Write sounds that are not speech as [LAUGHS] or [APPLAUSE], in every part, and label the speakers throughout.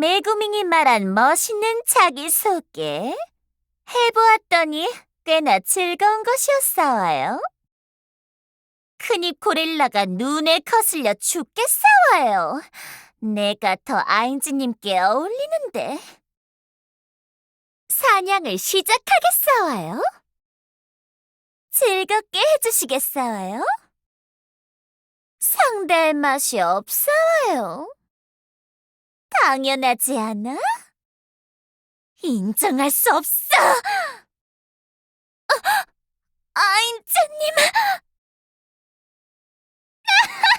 Speaker 1: 메구밍이 말한 멋있는 자기소개 해보았더니 꽤나 즐거운 것이었어요. 큰입 고릴라가 눈에 거슬려 죽겠어요. 내가 더 아인즈님께 어울리는데. 사냥을 시작하겠어요. 즐겁게 해주시겠어요? 상대할 맛이 없어요. 당연하지 않아? 인정할 수 없어! 아, 아인즈님! [LAUGHS]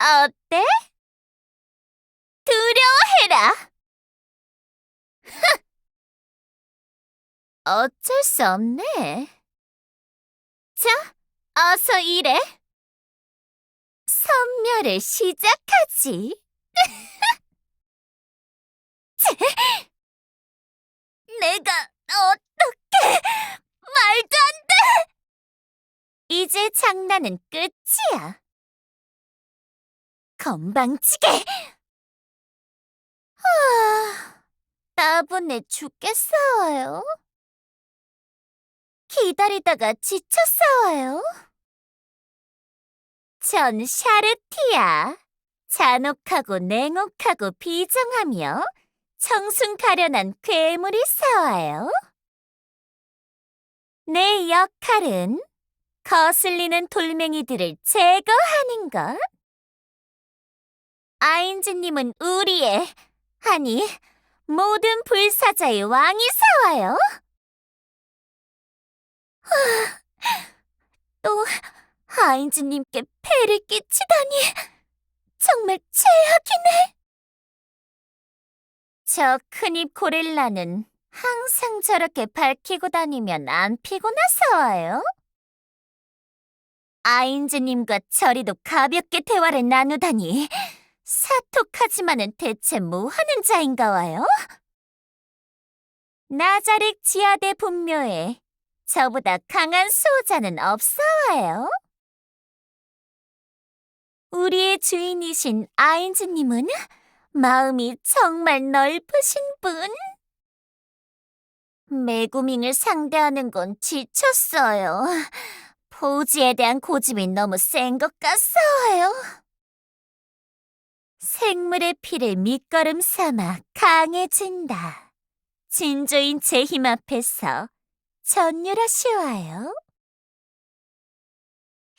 Speaker 1: 어때? 두려워해라! [LAUGHS] 어쩔 수 없네. 자, 어서 일해. 선멸을 시작하지. 쟤! 내가 어떻게 말도 안 돼! 이제 장난은 끝이야. 건방지게! 아, 따분해 죽겠어요. 기다리다가 지쳤어요. 전 샤르티야. 잔혹하고 냉혹하고 비정하며 청순 가련한 괴물이 싸워요. 내 역할은 거슬리는 돌멩이들을 제거하는 것. 아인즈님은 우리의, 아니, 모든 불사자의 왕이 사와요. 하, 또 아인즈님께 폐를 끼치다니 정말 최악이네. 저 큰입 고릴라는 항상 저렇게 밝히고 다니면 안 피곤해서요. 아인즈님과 저리도 가볍게 대화를 나누다니 사톡하지만은 대체 뭐 하는 자인가 와요? 나자릭 지하대 분묘에 저보다 강한 수호자는 없어요. 우리의 주인이신 아인즈님은 마음이 정말 넓으신 분. 메구밍을 상대하는 건 지쳤어요. 포즈에 대한 고집이 너무 센 것 같아요. 생물의 피를 밑거름 삼아 강해진다. 진조인 제 힘 앞에서 전율하시와요.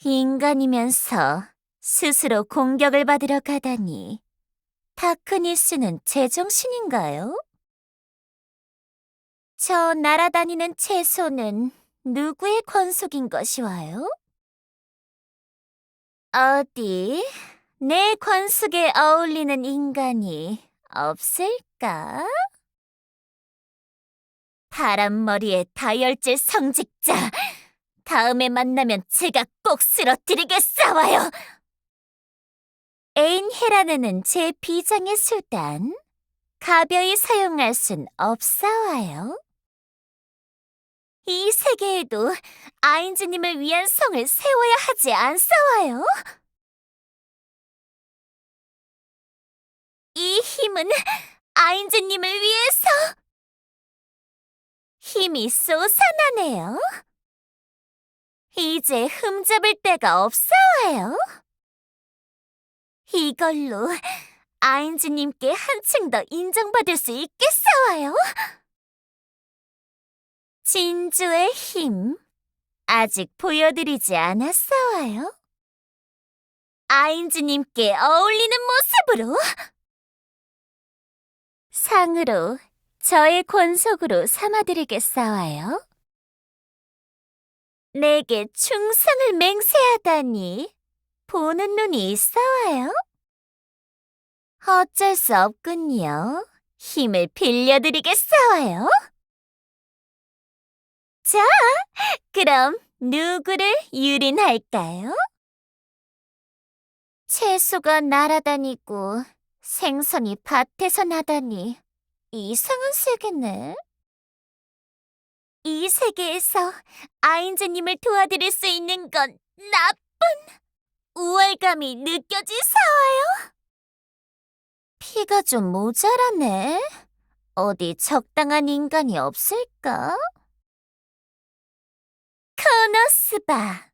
Speaker 1: 인간이면서 스스로 공격을 받으러 가다니 다크니스는 제정신인가요? 저 날아다니는 채소는 누구의 권속인 것이와요? 어디 내 권속에 어울리는 인간이 없을까? 바람머리의 다혈질 성직자 다음에 만나면 제가 꼭 쓰러뜨리겠사와요. 애인 헤라네는 제 비장의 수단 가벼이 사용할 순 없사와요. 이 세계에도 아인즈님을 위한 성을 세워야 하지 않사와요. 이 힘은 아인즈님을 위해서 힘이 솟아나네요. 이제 흠잡을 데가 없어요. 이걸로 아인즈님께 한층 더 인정받을 수 있겠어요. 진주의 힘 아직 보여드리지 않았어요. 아인즈님께 어울리는 모습으로 상으로 저의 권속으로 삼아드리겠사와요. 내게 충성을 맹세하다니 보는 눈이 있어와요. 어쩔 수 없군요. 힘을 빌려드리겠어와요. 자, 그럼 누구를 유린할까요? 채소가 날아다니고 생선이 밭에서 나다니 이상한 세계네. 이 세계에서 아인즈님을 도와드릴 수 있는 건 나쁜 우월감이 느껴지사와요. 키가 좀 모자라네. 어디 적당한 인간이 없을까? 코노스바.